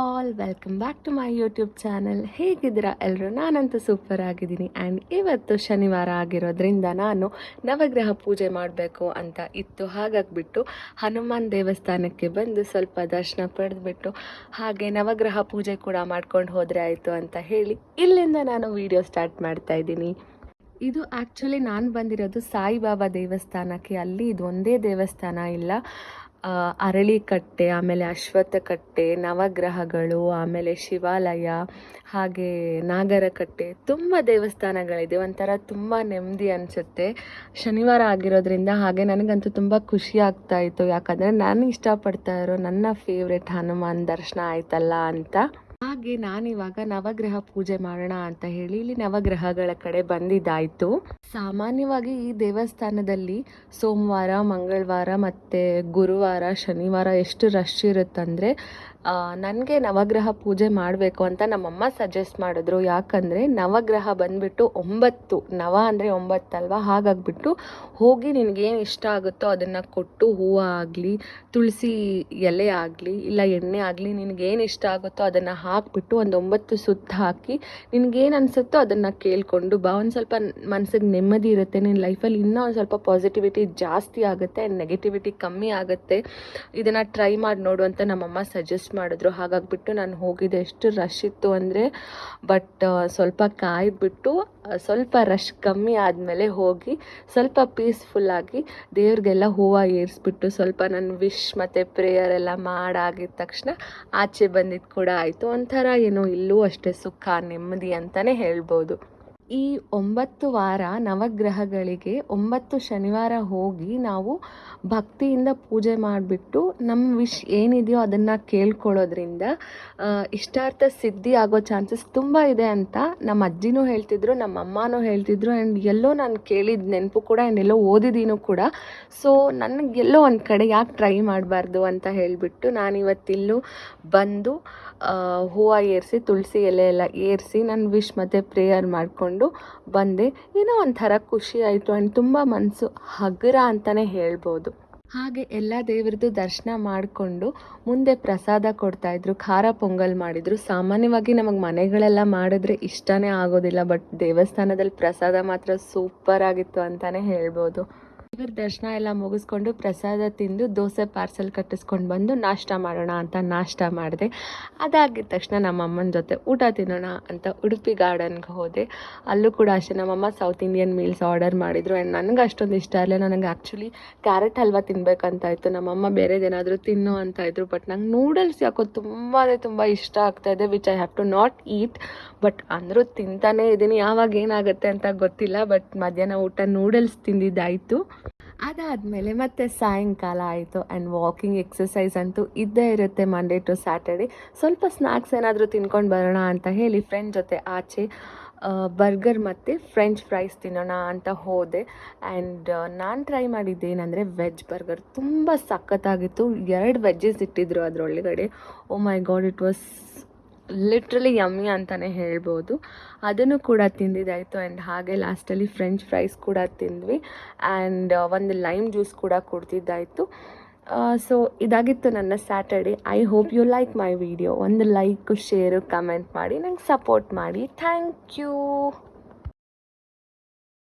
All welcome back to my YouTube channel ಹೇಗಿದ್ದೀರಾ ಎಲ್ಲರೂ ನಾನಂತೂ ಸೂಪರ್ ಆಗಿದ್ದೀನಿ. ಆ್ಯಂಡ್ ಇವತ್ತು ಶನಿವಾರ ಆಗಿರೋದ್ರಿಂದ ನಾನು ನವಗ್ರಹ ಪೂಜೆ ಮಾಡಬೇಕು ಅಂತ ಇತ್ತು. ಹಾಗಾಗಿಬಿಟ್ಟು ಹನುಮಾನ್ ದೇವಸ್ಥಾನಕ್ಕೆ ಬಂದು ಸ್ವಲ್ಪ ದರ್ಶನ ಪಡೆದುಬಿಟ್ಟು ಹಾಗೆ ನವಗ್ರಹ ಪೂಜೆ ಕೂಡ ಮಾಡ್ಕೊಂಡು ಹೋದರೆ ಆಯಿತು ಅಂತ ಹೇಳಿ ಇಲ್ಲಿಂದ ನಾನು ವಿಡಿಯೋ ಸ್ಟಾರ್ಟ್ ಮಾಡ್ತಾ ಇದ್ದೀನಿ. ಇದು ಆ್ಯಕ್ಚುಲಿ ನಾನು ಬಂದಿರೋದು ಸಾಯಿಬಾಬಾ ದೇವಸ್ಥಾನಕ್ಕೆ. ಅಲ್ಲಿ ಇದೊಂದೇ ದೇವಸ್ಥಾನ ಇಲ್ಲ. ಅರಳಿಕಟ್ಟೆ, ಆಮೇಲೆ ಅಶ್ವತ್ಥಕಟ್ಟೆ, ನವಗ್ರಹಗಳು, ಆಮೇಲೆ ಶಿವಾಲಯ, ಹಾಗೆ ನಾಗರಕಟ್ಟೆ, ತುಂಬ ದೇವಸ್ಥಾನಗಳಿದೆ. ಒಂಥರ ತುಂಬ ನೆಮ್ಮದಿ ಅನಿಸುತ್ತೆ. ಶನಿವಾರ ಆಗಿರೋದ್ರಿಂದ ಹಾಗೆ ನನಗಂತೂ ತುಂಬ ಖುಷಿ ಆಗ್ತಾ ಇತ್ತು. ಯಾಕಂದರೆ ನಾನು ಇಷ್ಟಪಡ್ತಾ ಇರೋ ನನ್ನ ಫೇವ್ರೆಟ್ ಹನುಮಾನ್ ದರ್ಶನ ಆಯ್ತಲ್ಲ ಅಂತ. ಹಾಗೆ ನಾನಿವಾಗ ನವಗ್ರಹ ಪೂಜೆ ಮಾಡೋಣ ಅಂತ ಹೇಳಿ ಇಲ್ಲಿ ನವಗ್ರಹಗಳ ಕಡೆ ಬಂದಿದ್ದಾಯ್ತು. ಸಾಮಾನ್ಯವಾಗಿ ಈ ದೇವಸ್ಥಾನದಲ್ಲಿ ಸೋಮವಾರ, ಮಂಗಳವಾರ ಮತ್ತು ಗುರುವಾರ, ಶನಿವಾರ ಎಷ್ಟು ರಶ್ ಇರುತ್ತಂದರೆ ನನಗೆ ನವಗ್ರಹ ಪೂಜೆ ಮಾಡಬೇಕು ಅಂತ ನಮ್ಮಮ್ಮ ಸಜೆಸ್ಟ್ ಮಾಡಿದ್ರು. ಯಾಕಂದರೆ ನವಗ್ರಹ ಬಂದ್ಬಿಟ್ಟು ಒಂಬತ್ತು, ನವ ಅಂದರೆ ಒಂಬತ್ತಲ್ವ? ಹಾಗಾಗ್ಬಿಟ್ಟು ಹೋಗಿ ನಿನಗೇನು ಇಷ್ಟ ಆಗುತ್ತೋ ಅದನ್ನು ಕೊಟ್ಟು ಹೂವು ಆಗಲಿ, ತುಳಸಿ ಎಲೆ ಆಗಲಿ, ಇಲ್ಲ ಎಣ್ಣೆ ಆಗಲಿ ನಿನಗೇನು ಇಷ್ಟ ಆಗುತ್ತೋ ಅದನ್ನು ಹಾಕಿಬಿಟ್ಟು ಒಂದು ಒಂಬತ್ತು ಸುತ್ತ ಹಾಕಿ ನಿನಗೇನು ಅನಿಸುತ್ತೋ ಅದನ್ನು ಕೇಳಿಕೊಂಡು ಬಾ. ಒಂದು ಸ್ವಲ್ಪ ಮನಸ್ಸಿಗೆ ನೆಮ್ಮದಿ ಇರುತ್ತೆ. ನಿನ್ನ ಲೈಫಲ್ಲಿ ಇನ್ನೂ ಒಂದು ಸ್ವಲ್ಪ ಪಾಸಿಟಿವಿಟಿ ಜಾಸ್ತಿ ಆಗುತ್ತೆ ಆ್ಯಂಡ್ ನೆಗೆಟಿವಿಟಿ ಕಮ್ಮಿ ಆಗುತ್ತೆ. ಇದನ್ನು ಟ್ರೈ ಮಾಡಿ ನೋಡು ಅಂತ ನಮ್ಮಮ್ಮ ಸಜೆಸ್ಟ್ ಮಾಡಿದ್ರು. ಹಾಗಾಗಿಬಿಟ್ಟು ನಾನು ಹೋಗಿದ್ದೆ ಎಷ್ಟು ರಶ್ ಇತ್ತು ಅಂದರೆ ಬಟ್ ಸ್ವಲ್ಪ ಕಾಯ್ಬಿಟ್ಟು ಸ್ವಲ್ಪ ರಶ್ ಕಮ್ಮಿ ಆದಮೇಲೆ ಹೋಗಿ ಸ್ವಲ್ಪ ಪೀಸ್ಫುಲ್ಲಾಗಿ ದೇವ್ರಿಗೆಲ್ಲ ಹೂವು ಏರಿಸ್ಬಿಟ್ಟು ಸ್ವಲ್ಪ ನನ್ನ ವಿಶ್ ಮತ್ತು ಪ್ರೇಯರ್ ಎಲ್ಲ ಮಾಡಾಗಿದ ತಕ್ಷಣ ಆಚೆ ಬಂದಿದ್ದು ಕೂಡ ಆಯಿತು. ಒಂಥರ ಏನೋ ಇಲ್ಲೂ ಅಷ್ಟೇ ಸುಖ ನೆಮ್ಮದಿ ಅಂತಲೇ ಹೇಳ್ಬೋದು. ಈ ಒಂಬತ್ತು ವಾರ ನವಗ್ರಹಗಳಿಗೆ ಒಂಬತ್ತು ಶನಿವಾರ ಹೋಗಿ ನಾವು ಭಕ್ತಿಯಿಂದ ಪೂಜೆ ಮಾಡಿಬಿಟ್ಟು ನಮ್ಮ ವಿಶ್ ಏನಿದೆಯೋ ಅದನ್ನು ಕೇಳ್ಕೊಳ್ಳೋದ್ರಿಂದ ಇಷ್ಟಾರ್ಥ ಸಿದ್ಧಿ ಆಗೋ ಚಾನ್ಸಸ್ ತುಂಬ ಇದೆ ಅಂತ ನಮ್ಮ ಅಜ್ಜಿನೂ ಹೇಳ್ತಿದ್ರು ನಮ್ಮ ಅಮ್ಮನೂ ಹೇಳ್ತಿದ್ರು ಆ್ಯಂಡ್ ಎಲ್ಲೋ ನಾನು ಕೇಳಿದ ನೆನಪು ಕೂಡ ಆ್ಯಂಡ್ ಎಲ್ಲೋ ಓದಿದ್ದೀನೂ ಕೂಡ. ಸೊ ನನಗೆಲ್ಲೋ ಒಂದು ಕಡೆ ಯಾಕೆ ಟ್ರೈ ಮಾಡಬಾರ್ದು ಅಂತ ಹೇಳಿಬಿಟ್ಟು ನಾನಿವತ್ತಿಲ್ಲೂ ಬಂದು ಹೂವು ಏರಿಸಿ, ತುಳಸಿ ಎಲೆ ಎಲ್ಲ ಏರಿಸಿ ನನ್ನ ವಿಶ್ ಮತ್ತು ಪ್ರೇಯರ್ ಮಾಡಿಕೊಂಡು ಬಂದೆ. ಏನೋ ಒಂಥರ ಖುಷಿ ಆಯಿತು ಆ್ಯಂಡ್ ತುಂಬ ಮನಸ್ಸು ಹಗುರ ಅಂತಲೇ ಹೇಳ್ಬೋದು. ಹಾಗೆ ಎಲ್ಲ ದೇವರದ್ದು ದರ್ಶನ ಮಾಡಿಕೊಂಡು ಮುಂದೆ ಪ್ರಸಾದ ಕೊಡ್ತಾಯಿದ್ರು ಖಾರ ಪೊಂಗಲ್ ಮಾಡಿದರು. ಸಾಮಾನ್ಯವಾಗಿ ನಮಗೆ ಮನೆಗಳೆಲ್ಲ ಮಾಡಿದ್ರೆ ಇಷ್ಟನೇ ಆಗೋದಿಲ್ಲ ಬಟ್ ದೇವಸ್ಥಾನದಲ್ಲಿ ಪ್ರಸಾದ ಮಾತ್ರ ಸೂಪರ್ ಆಗಿತ್ತು ಅಂತಲೇ ಹೇಳ್ಬೋದು. ದೇವ್ರ ದರ್ಶನ ಎಲ್ಲ ಮುಗಿಸ್ಕೊಂಡು ಪ್ರಸಾದ ತಿಂದು ದೋಸೆ ಪಾರ್ಸೆಲ್ ಕಟ್ಟಿಸ್ಕೊಂಡು ಬಂದು ನಾಷ್ಟ ಮಾಡೋಣ ಅಂತ ನಾಷ್ಟ ಮಾಡಿದೆ. ಅದಾಗಿದ ತಕ್ಷಣ ನಮ್ಮ ಅಮ್ಮನ ಜೊತೆ ಊಟ ತಿನ್ನೋಣ ಅಂತ ಉಡುಪಿ ಗಾರ್ಡನ್ಗೆ ಹೋದೆ. ಅಲ್ಲೂ ಕೂಡ ಅಷ್ಟೇ ನಮ್ಮಮ್ಮ ಸೌತ್ ಇಂಡಿಯನ್ ಮೀಲ್ಸ್ ಆರ್ಡರ್ ಮಾಡಿದರು ಆ್ಯಂಡ್ ನನಗೆ ಅಷ್ಟೊಂದು ಇಷ್ಟ ಇಲ್ಲ ನನಗೆ ಆ್ಯಕ್ಚುಲಿ ಕ್ಯಾರೆಟ್ ಹಲ್ವಾ ತಿನ್ಬೇಕಂತ ಇತ್ತು ನಮ್ಮಮ್ಮ ಬೇರೆದೇನಾದರೂ ತಿನ್ನು ಅಂತ ಇದ್ರು ಬಟ್ ನಂಗೆ ನೂಡಲ್ಸ್ ಯಾಕೋ ತುಂಬಾ ತುಂಬ ಇಷ್ಟ ಆಗ್ತಾ ಇದೆ which I have to not eat but ಅಂದರೂ ತಿಂತಾನೆ ಇದ್ದೀನಿ ಯಾವಾಗ ಏನಾಗುತ್ತೆ ಅಂತ ಗೊತ್ತಿಲ್ಲ ಬಟ್ ಮಧ್ಯಾಹ್ನ ಊಟ ನೂಡಲ್ಸ್ ತಿಂದಿದ್ದಾಯಿತು. ಅದಾದಮೇಲೆ ಮತ್ತೆ ಸಾಯಂಕಾಲ ಆಯಿತು ಆ್ಯಂಡ್ ವಾಕಿಂಗ್ ಎಕ್ಸಸೈಸ್ ಅಂತೂ ಇದ್ದೇ ಇರುತ್ತೆ ಮಂಡೇ ಟು ಸ್ಯಾಟರ್ಡೆ ಸ್ವಲ್ಪ ಸ್ನ್ಯಾಕ್ಸ್ ಏನಾದರೂ ತಿನ್ಕೊಂಡು ಬರೋಣ ಅಂತ ಹೇಳಿ ಫ್ರೆಂಡ್ ಜೊತೆ ಆಚೆ ಬರ್ಗರ್ ಮತ್ತು ಫ್ರೆಂಚ್ ಫ್ರೈಸ್ ತಿನ್ನೋಣ ಅಂತ ಹೋದೆ. ಆ್ಯಂಡ್ ನಾನು ಟ್ರೈ ಮಾಡಿದ್ದೇನೆಂದರೆ ವೆಜ್ ಬರ್ಗರ್ ತುಂಬ ಸಖತ್ತಾಗಿತ್ತು. ಎರಡು ವೆಜ್ಜಸ್ ಇಟ್ಟಿದ್ರು ಅದರೊಳಗಡೆ. ಓ my God it was literally yummy ಅಂತಲೇ ಹೇಳ್ಬೋದು. ಅದನ್ನು ಕೂಡ ತಿಂದಿದ್ದಾಯಿತು ಆ್ಯಂಡ್ ಹಾಗೆ ಲಾಸ್ಟಲ್ಲಿ ಫ್ರೆಂಚ್ ಫ್ರೈಸ್ ಕೂಡ ತಿಂದ್ವಿ ಆ್ಯಂಡ್ ಒಂದು ಲೈಮ್ ಜ್ಯೂಸ್ ಕೂಡ ಕುಡ್ದಿದ್ದಾಯಿತು ಸೊ ಇದಾಗಿತ್ತು ನನ್ನ Saturday I hope you like my video ಒಂದು ಲೈಕ್ ಶೇರು ಕಮೆಂಟ್ ಮಾಡಿ. ನಂಗೆ ಸಪೋರ್ಟ್ ಮಾಡಿ. Thank you